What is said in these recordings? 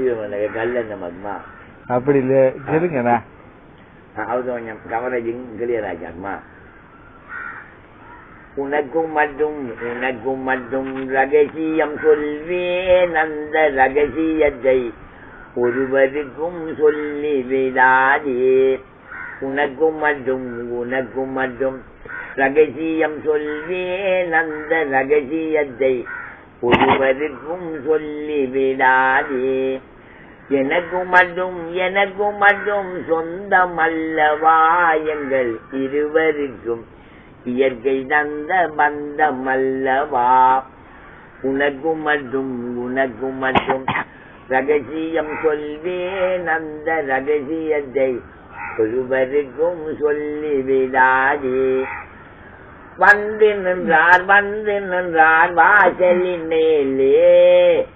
கல்ல இந்த மத்மா அப்படி இல்ல சொல்லுங்கண்ணா அது கொஞ்சம் கவரேஜிங் கிளியர் ஆச்சாத்மா உனக்கும் மட்டும் உனக்கும் மட்டும் ரகசியம் சொல்வேன் அந்த ரகசியத்தை ஒருவருக்கும் சொல்லி விடாதே. உனக்கும் மட்டும் உனக்கும் மட்டும் ரகசியம் சொல்வேன் அந்த ரகசியத்தை ஒருவருக்கும் சொல்லி விடாதே. எனக்கு மட்டும் எனக்கு மட்டும் சொந்தம் அல்லவா எங்கள் இருவருக்கும் இயற்கை தந்த பந்தம் அல்லவா உனக்கு மட்டும் உனக்கு மட்டும் ரகசியம் சொல்வேன் அந்த ரகசியத்தை ஒருவருக்கும் சொல்லிவிடாதே வந்து நின்றார் வந்து நின்றார் வாசலின் மேலே.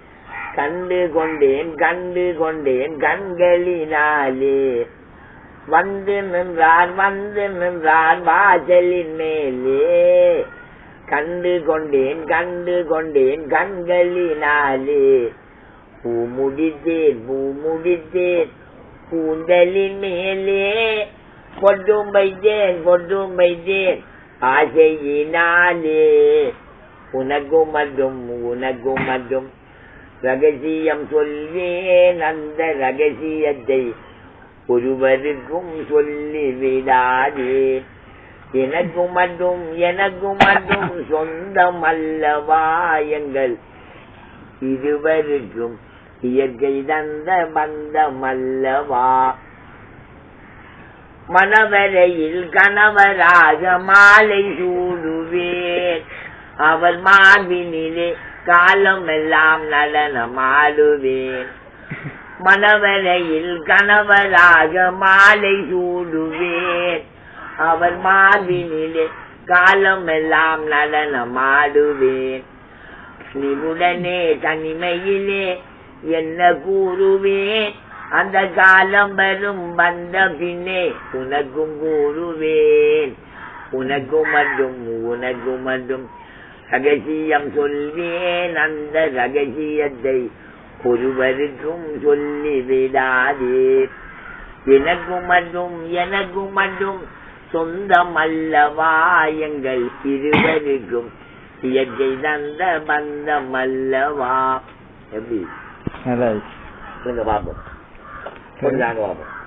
கண்டு கொண்டேன் கண்டு கொண்டேன் கண்களினாலே. வந்து நின்றார் வந்து நின்றார் வாசலின் மேலே. கண்டு கொண்டேன் கண்டு கொண்டேன் கண்களினாலே. பூ முடித்தேன் பூ முடித்தேன் கூந்தலின் மேலே. கொட்டும் வைத்தேன் கொட்டும் வைத்தேன். ஆசையினாலே உனகுமதும் உனகுமதும். ரகசியம் சொல்வேன் அந்த ரகசியத்தை ஒருவருக்கும் சொல்லி விடாதே. எனக்கு மட்டும் எனக்கு மட்டும் சொந்தம் அல்லவா எங்கள் இருவருக்கும் இயற்கை தந்த பந்தம் அல்லவா மணவரையில் கணவராக மாலை சூடுவேன். அவர் மார்பினிலே காலமெல்லாம் நடனமாடுவேன் மணவரையில் கணவராக மாலை சூடுவேன். அவர் மார்பினிலே காலமெல்லாம் நடனமாடுவேன் நீவுடனே தனிமையிலே என்ன கூறுவேன்? அந்த காலம் வரும் வந்த பின்னே உனக்கும் கூறுவேன். உனக்கும் மட்டும் உனக்கும் மட்டும் ரகசியம் சொல்வேன். அந்த ரகசியத்தை ஒருவருக்கும் சொல்லிவிடாதே. எனக்கும் மட்டும் எனக்கும் மட்டும் சொந்தம் அல்லவா? எங்கள் இருவருக்கும் இயற்கை தந்த பந்தம் அல்லவா? எப்படி? நல்லா இருக்கு சொல்லுங்க பார்ப்போம் கொஞ்சம் பார்ப்போம்